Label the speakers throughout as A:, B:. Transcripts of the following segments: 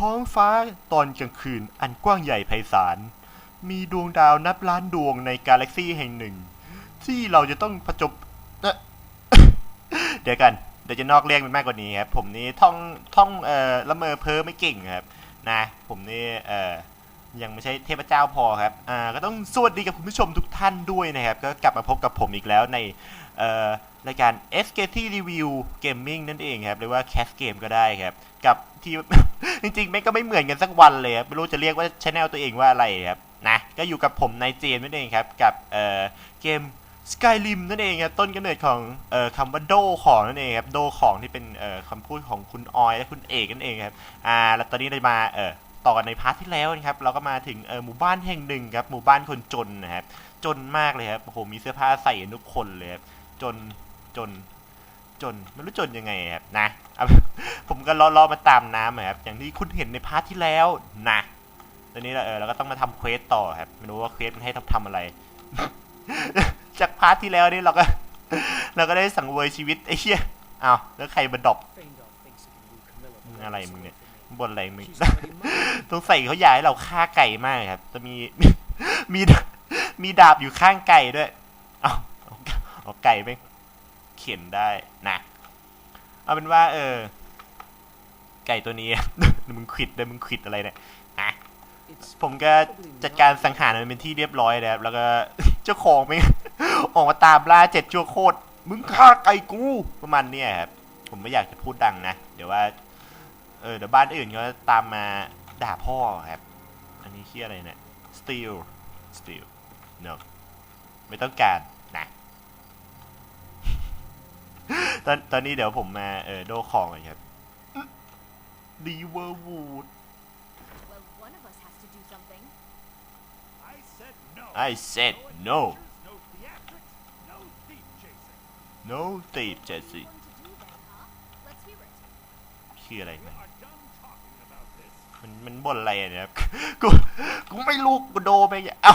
A: ท้องฟ้าตอนกลางคืนอันกว้างใหญ่ไพศาล มีดวงดาวนับล้านดวงในกาแล็กซีแห่งหนึ่ง ที่เราจะต้องผจบเดี๋ยวกันเดี๋ยวจะนอกเรื่องมันมากกว่านี้ครับ ผมนี่ท่องท่องเอ่อละเมอเพ้อไม่เก่งครับ นะ ผมนี่เอ่อยังไม่ใช่เทพเจ้าพอครับ อ่า ก็ต้องสวัสดีกับคุณผู้ชมทุกท่านด้วยนะครับ ก็กลับมาพบกับผมอีกแล้วในเอ่อรายการ SKT Review Gaming นั่นเองครับ หรือว่า Cast Game ก็ได้ครับ กับที่ จริงๆแม่ก็ไม่เหมือนกันสักวันเลยไม่รู้จะเรียกว่าชแนลตัวเองว่าอะไรครับนะก็อยู่กับผมนายเจมนั่นเองครับ กับเอ่อเกม Skyrim นั่นเองครับต้นกำเนิดของเอ่อคำว่าโดของนั่นเองครับโดของที่เป็นเอ่อคำพูดของคุณออยและคุณเอกนั่นเองครับอ่าแล้วตอนนี้เรามาเอ่อต่อกันในพาร์ทที่แล้วนะครับเราก็มาถึงเอ่อหมู่บ้านแห่งหนึ่งครับหมู่บ้านคนจนนะครับจนมากเลยครับโอ้โหมีเสื้อผ้าใส่ทุกคนเลยครับจนจน จนไม่รู้จนยังไงครับนะผมก็ล้อๆมาตามน้ำครับอย่างที่คุณเห็นในพาร์ทที่แล้วนะตอนนี้เราเออเราก็ต้องมาทำเควสต่อครับไม่รู้ว่าเควสมันให้ทำทำอะไร จากพาร์ทที่แล้วนี่เราก็ เราก็ได้สังเวยชีวิตไอ้เหี้ยอ้าวแล้วใครมาดอปมึงอะไรมึงเนี่ยบนอะไรมึงต้องใส่เขาอยากให้เราฆ่าไก่มากครับ จะมีมีมีดาบอยู่ข้างไก่ด้วยอาเอาเอาไก่ไป เขียนได้นะ เอาเป็นว่า เออ ไก่ตัวนี้ มึงขิดเลยมึงขิดอะไรเนี่ยอะผมก็จัดการสังหารมันเป็นที่เรียบร้อยแล้วแล้วก็เจ้าของไม่งออกมาตามล่าเจ็ดชั่วโคตรมึงฆ่าไก่กูประมาณเนี้ยครับผมไม่อยากจะพูดดังนะ เดี๋ยวว่าเออเดี๋ยวบ้านอื่นก็ตามมาด่าพ่อครับ อันนี้ชื่ออะไรเนี่ย steal steal no ไม่ต้องการนะ ตอนตอนนี้เดี๋ยวผมมาเออโดของก่อนครับดีเวอร์วูด
B: Well, one of us has to do something.
C: I said no.
A: I said no
C: adventures, No theatrics, no thief chasing.
A: no thief Jesse
B: What are you going to do then, huh? Let's hear it.
A: ชื่ออะไร
C: We
A: นะ
C: are done talking about this.
A: มันมันบ่นอะไรอะเนี่ยครับ กูกูไม่รู้กูโดนไปอย่าเอ้า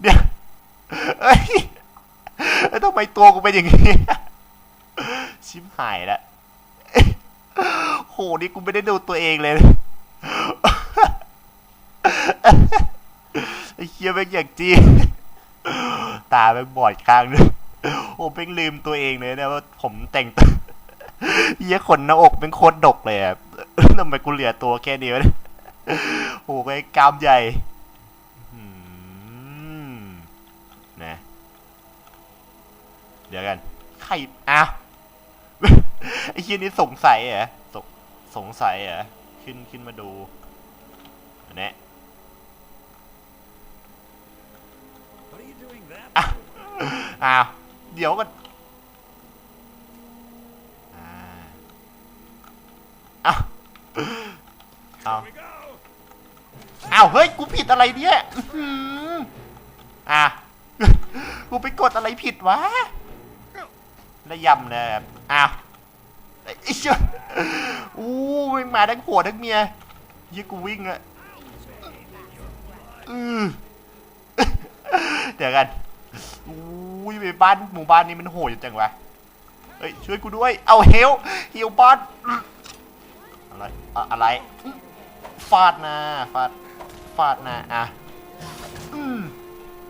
A: เดี๋ยวเอ้ยเอ้ยทำไมตัวกูเป็นอย่างนี้ ชิมหายละโห นี่กูไม่ได้ดูตัวเองเลยไอ้เคียแม่งอย่างจีนตาแม่งบอดข้างนึงโอ้แม่งลืมตัวเองเลยนะว่าผมแต่งตัวเหี้ยขนหน้าอกเป็นโคตรดกเลยอะทำไมกูเหลือตัวแค่นี้วะเนี่ยโอ้โหไอ้กามใหญ่นะ เดี๋ยวกันใครอ้าว ไอ้เชี่ยนี่สงสัยเหรอสงสงสัยเหรอขึ้นขึ้นมาดูอันเนี้ย
C: What are you doing there?
A: อ้าวเดี๋ยวมันอ่าอ้าวอ้าว
C: Here we go.
A: อ้าวเฮ้ย กูผิดอะไรเนี่ยอื้อหืออะกูไปกดอะไรผิดวะแล้วยำนะครับอ้าวไอ้เชี่ยอู้ยมาทั้งผัวทั้งเมียยี่กูวิ่งอะอือเดี๋ยวกันอู้ยไปบ้านหมู่บ้านนี้มันโหดจังวะเฮ้ยช่วยกูด้วย เอาเฮลเฮลบ้านอะไรอะอะไร ฟาดน้าฟาด ฟาดน้าอะอืม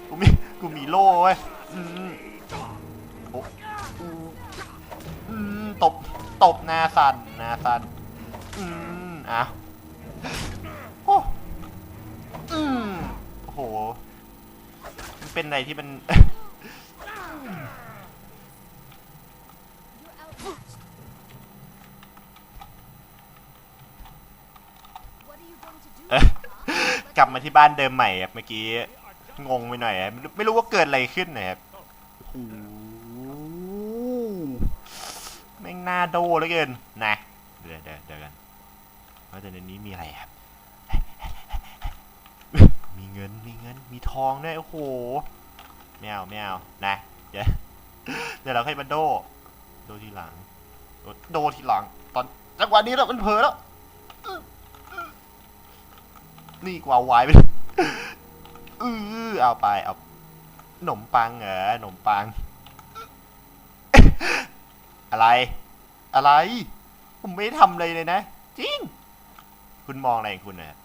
A: กูมี กูมีโล่เว้ยอืมโอ้อืมตบ ตบหน้าสันหน้าสันอืมอะโอ้อืมโอ้โหมันเป็นอะไรที่มัน กลับมาที่บ้านเดิมใหม่ครับเมื่อกี้ งงไปหน่อยครับไม่รู้ไม่รู้ว่าเกิดอะไรขึ้นนะครับโอ้โหแม่งห น้าโดเลือเกินนะเดี๋ยวเดี๋ยวเดี๋ยวกันว่าแต่ในนี้มีอะไรครับ มีเงินมีเงินมีทองด้วยโอ้โหไม่เอาไม่เอานะเดี๋ยวเดี๋ยวเราค่อยมาโด โดทีหลังโดโดทีหลัง ตอนจังหวะนี้แล้วมันเผลอแล้วนี่กว่าไวายไปอือเอาไปเอาขนมปังเหรอขนมปัง อะไร อะไร ผมไม่ได้ทำเลยเลยนะ จริง คุณมองอะไรของคุณนะครับ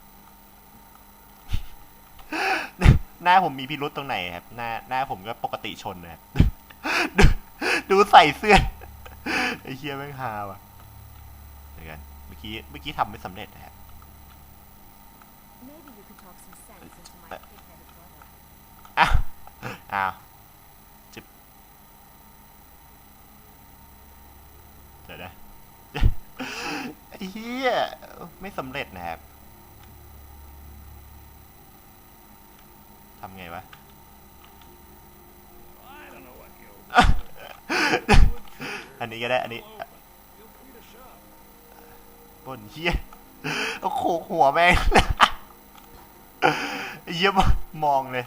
A: หน้าผมมีพิรุษตรงไหนครับ หน้าหน้าผมก็ปกติชนนะครับดูดูใส่เสื้อไอ้เฮียแม่งฮาว่ะเดี๋ยวกันเมื่อกี้เมื่อกี้ทำไม่สำเร็จนะครับ
B: Maybe you could talk some sense into my pig-headed brother.
A: อ้าวอ้าวจิบเดี๋ยวนะ ไอ้ เหี้ยไม่สำเร็จนะครับทำไงวะ อันนี้ก็ได้ อันนี้บนเหี้ยเอาโขกหัวแม่งไอ้เหี้ยมองเลย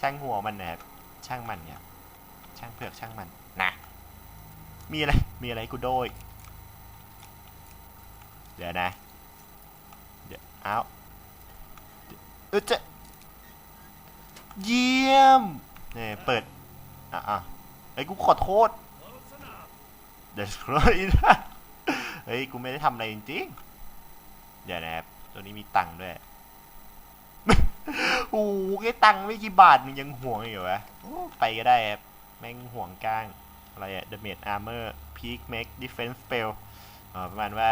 A: ช่างหัวมันนะครับช่างมันเนี่ย ช่างเผือกช่างมันนะ มีอะไร มีอะไรกูโดย เดี๋ยวนะ เดี๋ยวเอาเออจะเยี่ยมเนี่ยเปิด อะอะไอ้กูขอโทษเดี๋ยวเลยนะเฮ้ย กูไม่ได้ทำอะไรจริงๆ เดี๋ยวนะครับ ตัวนี้มีตังค์ด้วยโอ้โหแค่ตังค์ไม่กี่บาทมึงยังห่วงอีกเหรอวะไปก็ได้ครับ แม่งห่วงก้าง อะไรอะ damage armor peak make defense spell เอ่อประมาณว่า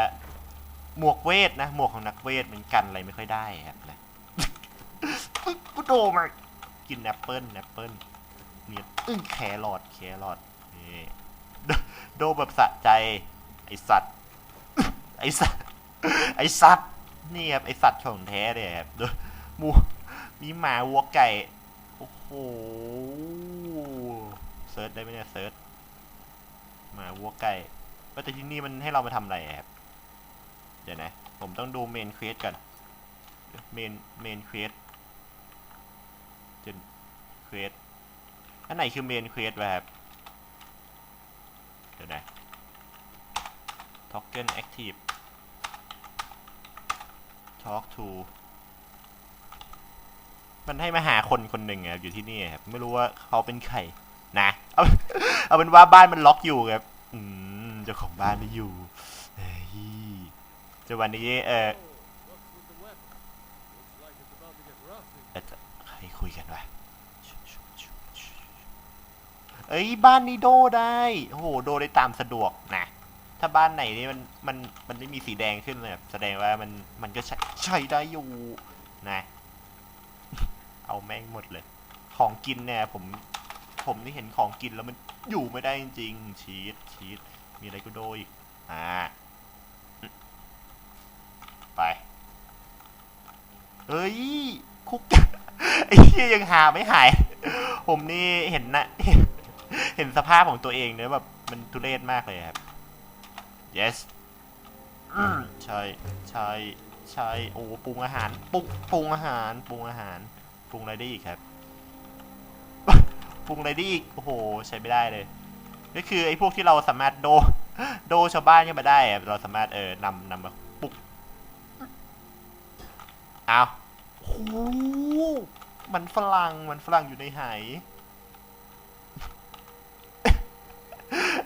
A: หมวกเวทนะ หมวกของนักเวทเหมันกันอะไรไม่ค่อยได้ครับนะกูโดมากินแอปเปิ้ลแอปเปิ้ลเนี่ยอึ้งแครอทแครอทนี่โดแบบสะใจ ไอสัตว์ ไอสัตว์ ไอสัตว์ นี่ครับไอสัตว์ของแท้เลยครับดูหมูมีหมาวัวไก่ โอ้โห เซิร์ชได้ไหมเนี่ยเซิร์ชหมาวัวไก่ว่าแต่ที่นี่มันให้เรามาทำอะไรครับ ดี๋ยวนะ ผมต้องดูเมนเควสก่อนเมนเมนเควสจนเควสอันไหนคือเมนเควสวะครับเดี๋ยวนะ token active talk to มันให้มาหาคนคนหนึ่งอะอยู่ที่นี่ครับไม่รู้ว่าเขาเป็นใครนะ เอาเอาเป็นว่าบ้านมันล็อกอยู่ครับ อืมเจ้าของบ้านไม่อยู่ จะวันนี้เออใครคุยกันวะเอ้ยบ้านนี้โดได้โอ้โหโดได้ตามสะดวกนะถ้าบ้านไหนนี่มันมันมันไม่มีสีแดงขึ้นเลยแสดงว่ามันมันก็ใช้ใช้ได้อยู่นะ เอาแม่งหมดเลย ของกินเนี่ยผมผมนี่เห็นของกินแล้วมันอยู่ไม่ได้จริงชีสชีสมีอะไรก็โดอีกอ่า ไป เอ้ย คุกไอ้เหี้ยยังหาไม่หาย ผมนี่เห็นนะ เห็นสภาพของตัวเองเนี่ยแบบมันทุเรศมากเลยครับ yes อืมใช่ใช่ใช่โอ้ปรุงอาหารปรุงปรุงอาหารปรุงอาหารปรุงอะไรได้อีกครับปรุงอะไรได้อีกโอ้โหใช้ไม่ได้เลย ก็คือไอ้พวกที่เราสามารถโด โดชาวบ้านขึ้นมาได้อะเราสามารถเออนำนำมาปลุกเอาโอ้โห มันฝรั่งมันฝรั่งอยู่ในไหาย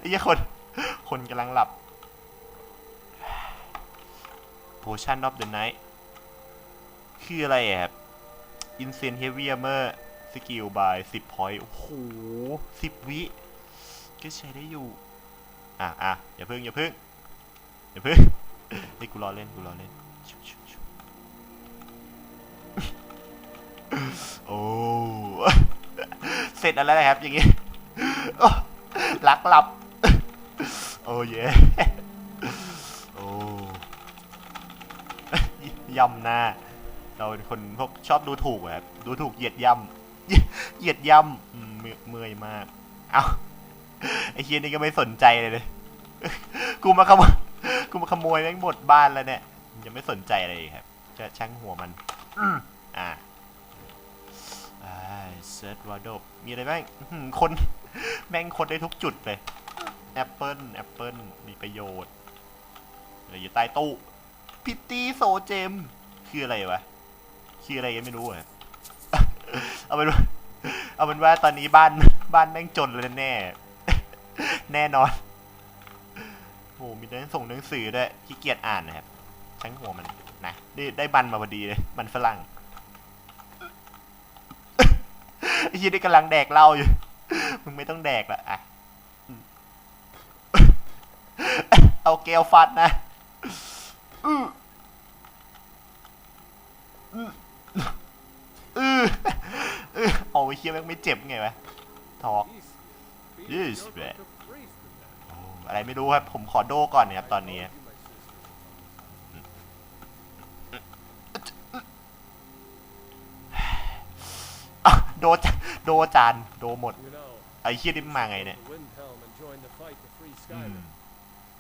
A: ไอ้คน คนกำลังหลับ Potion of the Night คืออะไรอะครับ Insane Heavy Armor Skill by 10 point โอ้โห10วิ ก็ใช้ได้อยู่ อะอะอย่าพึ่ง อย่าพึ่ง อย่าพึ่งเฮ้กูรอเล่น กูรอเล่น โอ้เสร็จแล้วนะครับ อย่างงี้โอ้ลักหลับ โอ้เย่โอ้ย่ำหน้า เราเป็นคนพวกชอบดูถูกอะครับดูถูกเหยียดย่ำเหยียดย่ำอืมเมื่อยเมื่อยมาก เอาไอ้เคียนี่ก็ไม่สนใจเลยเลย กูมาขโมยกูมาขโมยแม่งหมดบ้านแล้วเนี่ย ยังไม่สนใจอะไรเลยครับ จะช่างหัวมันอืมอ่า เซิร์ชวอร์ดบมีอะไรบ้างคนแม่งคนได้ทุกจุดเลยแอปเปิลแอปเปิลมีประโยชน์อะไรอยู่ใต้ตู้พิตตี้โซเจม คืออะไรวะ คืออะไรกันไม่รู้อะเอาเป็นว่าเอาเป็นว่าตอนนี้บ้านบ้านแม่งจนเลยแน่ แน่นอนโอ้มีหนังส่งหนังสือด้วยขี้เกียจอ่านนะครับทั้งหัวมันนะได้ได้มันมาพอดีเลยมันฝรั่ง ไอ้ยี่นี่กำลังแดกเหล้าอยู่ มึงไม่ต้องแดกละอะเอาแก้วฟัดนะอืออืออือเอาไอ้เฮียแม่งไม่เจ็บไงวะทอก
C: Yes.
A: Yes,
C: You're
A: man.
C: about to freeze to death.
A: โอ้อะไรไม่รู้ครับ ผมขอโดก่อนนะครับตอนนี้อะโดจ โดจานโดหมด
C: You know,
A: ไอ้เฮียนี่มันมาไงเนี่ย
C: the Windhelm and joined the fight to free
A: อืม
C: Skyrim.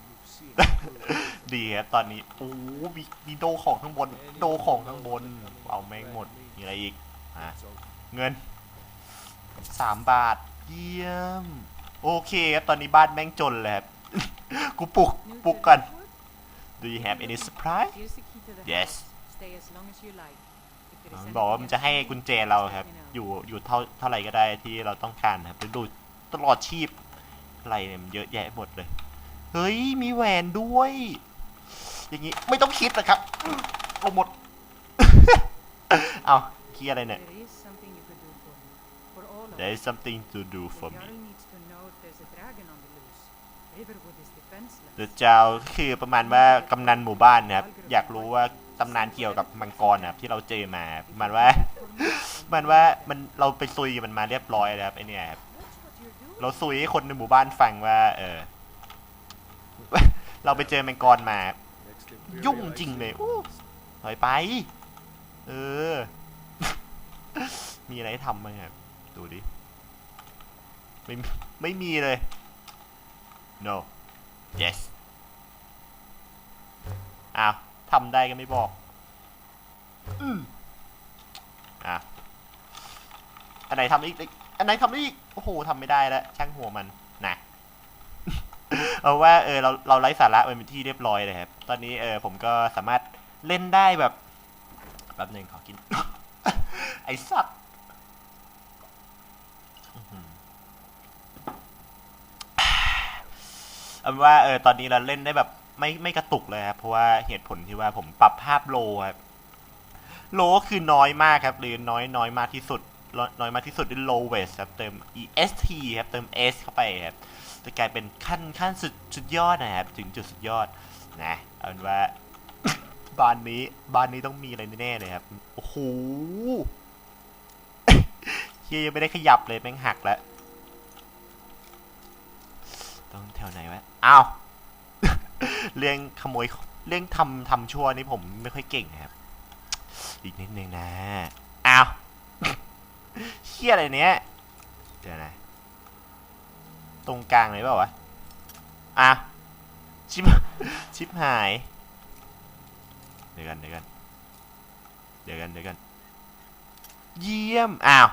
C: You've seen it through.
A: ดีครับตอนนี้โอ้โหมีมีโดของข้างบน โดของข้างบน เอาแม่งหมด มีอะไรอีกอะ
C: It's over.
A: เงินสามบาท เยี่ยม โอเคครับตอนนี้บ้านแม่งจนเลยครับ กูปลุก
B: New
A: ปลุก
B: to
A: กัน
B: Redwood?
A: Do you have any surprise
B: Here's the key to the
A: Yes.
B: house. Stay as long as you like.
A: บอกว่ามันจะให้
B: anything
A: กุญ
B: else
A: แจเรา
B: just let
A: ครับ
B: me know.
A: อยู่อยู่เท่าเท่าไหร่ก็ได้ที่เราต้องการครับไปดูตลอดชีพอะไรเนี่ยมันเยอะแยะหมดเลย เฮ้ย มีแหวนด้วย อย่างงี้ไม่ต้องคิดนะครับเอาหมด เอาคีย์อะไรเนี่ย
B: There is something you could do for me. For all of
A: There
B: us.
A: is something to do
B: The
A: for me
B: Jarl needs to know if there's a dragon on the loose. Riverwood is defenseless.
A: The เจ้าคือประมาณว่ากำนันหมู่บ้านนะครับอยากรู้ว่าตำนานเกี่ยวกับมังกรนะครับที่เราเจอมาประมันว่า มันว่ามันเราไปซุยมันมาเรียบร้อยแล้วครับไอเนี่ยครับเราซุยให้คนในหมู่บ้านฟังว่า เออ เราไปเจอแมงกรมา ยุ่งจริงเลยอู้ถอยไป เออ มีอะไรให้ทำบ้างครับ ดูดิ ไม่ไม่มีเลย no yes อ้าวทำได้ก็ไม่บอกอืมอะอันไหนทำอีก อันไหนทำอีก โอ้โหทำไม่ได้แล้ว ช่างหัวมัน นะ เอาว่า เออ เรา เราไร้สาระไปเป็นที่เรียบร้อยเลยครับ ตอนนี้เออ ผมก็สามารถเล่นได้แบบ แป๊บหนึ่งขอกิน ไอ้สัตว์อื้อหือ เอาเป็นว่าเออตอนนี้เราเล่นได้แบบไม่ไม่กระตุกเลยครับเพราะว่าเหตุผลที่ว่าผมปรับภาพโลครับโลก็คือน้อยมากครับ หรือน้อยน้อยมากที่สุด น้อยมากที่สุดด้วย lowest ครับเติม est ครับเติม s เข้าไปครับจะกลายเป็นขั้นขั้นสุดสุดยอดนะครับ ถึงจุดสุดยอดนะเอาเป็นว่าบ้านนี้บ้านนี้ต้องมีอะไรแน่ๆเลยครับ โอ้โหเฮียยังไม่ได้ขยับเลยแม่งหักแล้ว ต้องแถวไหนวะอ้าวเรื่องขโมยเรื่องทำทำชั่วนี่ผมไม่ค่อยเก่งครับ อีกนิดนึงนะอ้าวเฮียอะไรเนี้ยเดี๋ยวนะตรงกลางเลยเปล่าวะอะชิบชิบหาย เดี๋ยวกันเดี๋ยวกันเดี๋ยวกันเดี๋ยวกัน เยี่ยม อ้าว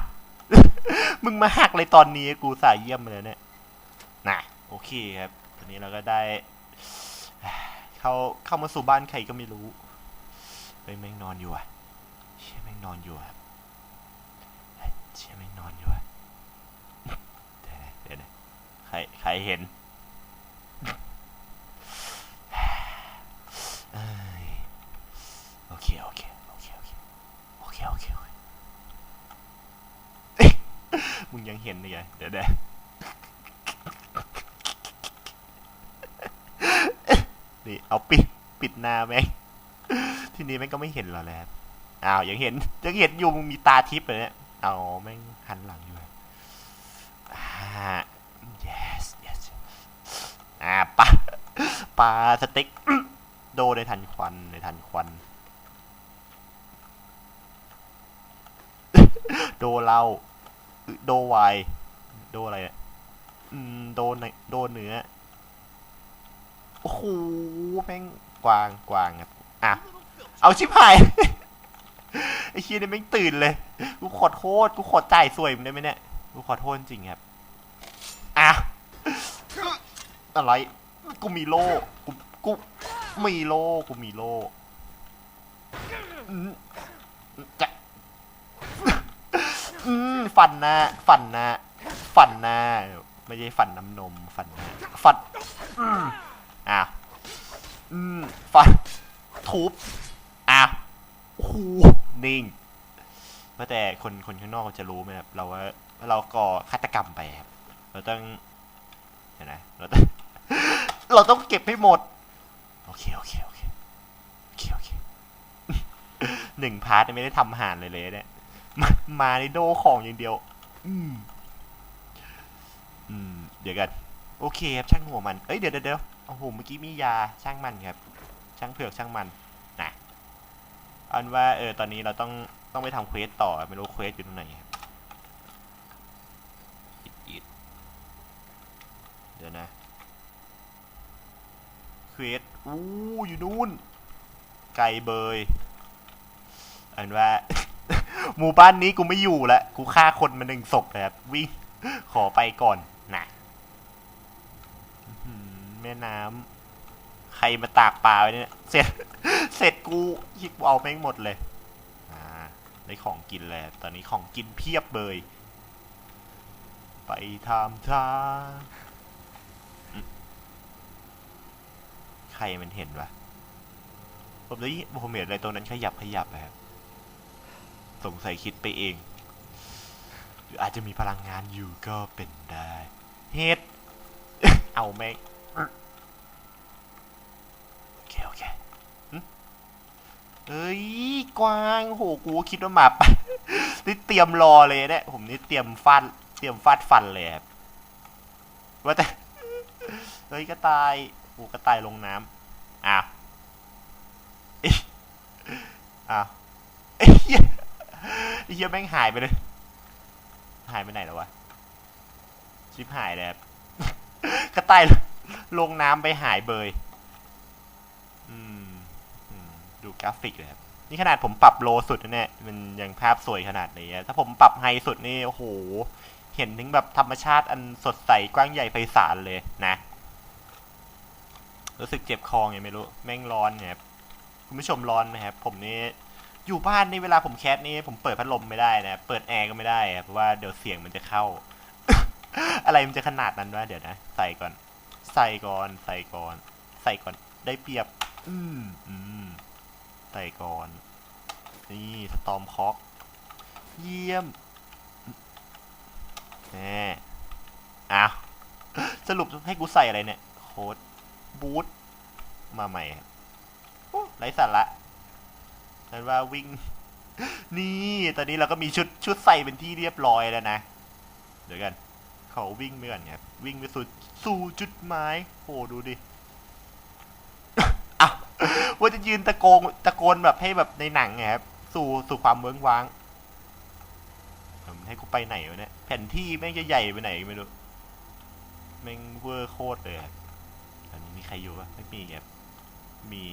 A: มึงมาหักเลยตอนนี้กูสายเยี่ยมเลยเนี่ย โอเคครับตอนนี้เราก็ได้ เข้าเข้ามาสู่บ้านใครก็ไม่รู้เฮ้ยแม่งนอนอยู่อะเชี่ยแม่งนอนอยู่อะเฮ้ยเชี่ยแม่งนอนอยู่อะเดี๋ยวนะเดี๋ยวนะใครใครเห็นโอเคโอเคโอเคโอเคโอเคโอเคมึงยังเห็นเลยเดี๋ยวเดี๋ยว นี่เอาปิดปิดหน้าแม่งทีนี้แม่งก็ไม่เห็นเราแล้วอ้าวยังเห็นยังเห็นอยู่มึงมีตาทิพย์เลยเนี่ยเอาแม่งหันหลังอยู่อะอ่า yes yes อ่าปลาปลาสเต็กโดในทันควันในทันควัน โดเหล้าโดไวโดอะไรอะโดในโดเนื้อ โอ้โหแม่งกวางกวางครับอะเอาชิบหาย ไอ้เชียนี่แม่งตื่นเลย กูขอโทษ กูขอจ่ายสวยมึงได้ไหมเนี่ย กูขอโทษจริงครับ อะ อะไร กูมีโล่ กูกูมีโล่ กูมีโล่อืมจะอืมฟันน้าฟันน้าฟันน้าไม่ใช่ฟันน้ำนม ฟันหน้าฟัน อืมอ้าวอืมฟันทุบอ้าวโหนิ่งว่าแต่คนคนข้างนอกจะรู้ไหมครับเราว่าเราก่อฆาตกรรมไปครับ เราต้องเดี๋ยวนะเราต้องเราต้องเก็บให้หมด โอเคโอเคโอเคโอเคโอเคหนึ่งพาร์ทยังไม่ได้ทำอาหารเลยเลยเนี่ยมามาในโดของอย่างเดียว อืมอืม เดี๋ยวกัน โอเคครับช่างหัวมัน เอ้ยเดี๋ยวเดี๋ยวเดี๋ยว โอ้โห เมื่อกี้มียาช่างมันครับ ช่างเผือกช่างมันนะอาเป็นว่าเออตอนนี้เราต้องต้องไปทำเควสต่อไม่รู้เควสอยู่ตรงไหนครับอิดเดี๋ยวนะเควสอู้อยู่นู่น ไกลเบยอาเป็นว่า หมู่บ้านนี้กูไม่อยู่ละกูฆ่าคนมาหนึ่งศพเลยครับวิ่งขอไปก่อน แม่น้ำใครมาตากปลาไว้เนี่ยเสร็จเสร็จกูยิบเอาแม่งหมดเลยอ่าได้ของกินเลยตอนนี้ของกินเพียบเลย ไปทำทางใครมันเห็นวะผมได้ผมเห็นอะไรตรงนั้นขยับขยับอะครับสงสัยคิดไปเองหรืออาจจะมีพลังงานอยู่ก็เป็นได้ เฮ็ด เอาแม่ โอเค โอเคเอ้ย กวางโหกูคิดว่าหมาปะนี่เตรียมรอเลยเนี่ยผมนี่เตรียมฟาดเตรียมฟาดฟันเลยครับว่าแต่เฮ้ยกระต่ายโอ้กระต่ายลงน้ำอ้าวอ้าวเอ้ยเหี้ยไอ้เหี้ยแม่งหายไปเลย หายไปไหนแล้ววะชิบหายเลยครับกระต่ายเลย ลงน้ำไปหายเบยอืมอืมดูกราฟิกเลยครับนี่ขนาดผมปรับโลสุดนะเนี่ยมันยังภาพสวยขนาดนี้อะถ้าผมปรับไฮสุดนี่โอ้โห เห็นถึงแบบธรรมชาติอันสดใสกว้างใหญ่ไพศาลเลยนะ รู้สึกเจ็บคอไงไม่รู้ แม่งร้อนเนี่ยครับคุณผู้ชมร้อนไหมครับ ผมนี่อยู่บ้านนี่เวลาผมแคสนี่ผมเปิดพัดลมไม่ได้นะ เปิดแอร์ก็ไม่ได้เพราะว่าเดี๋ยวเสียงมันจะเข้า อะไรมันจะขนาดนั้นวะเดี๋ยวนะ ใส่ก่อน ใส่ก่อน ใส่ก่อน ใส่ก่อน ได้เปรียบ อืมอืมใส่ก่อน นี่สตอมคอก เยี่ยมแหมอ้าวสรุปให้กูใส่อะไรเนี่ย โค้ดบูทมาใหม่ครับไร้สาระนั่นว่าวิ่ง นี่ ตอนนี้เราก็มีชุดชุดใส่เป็นที่เรียบร้อยแล้วนะ เดี๋ยวกัน เขาวิ่งไปก่อนครับ วิ่งไปสู่สู่จุดหมายโอ้ดูดิอ้าวว่าจะยืนตะโกนตะโกนแบบให้แบบในหนังไงครับ สู่สู่ความเวิ้งว้างเอิ่มให้กูไปไหนวะเนี่ยแผนที่แม่งจะใหญ่ไปไหนไม่รู้แม่งเวอร์โคตรเลยครับอันนี้มีใครอยู่ปะไม่มีครับมี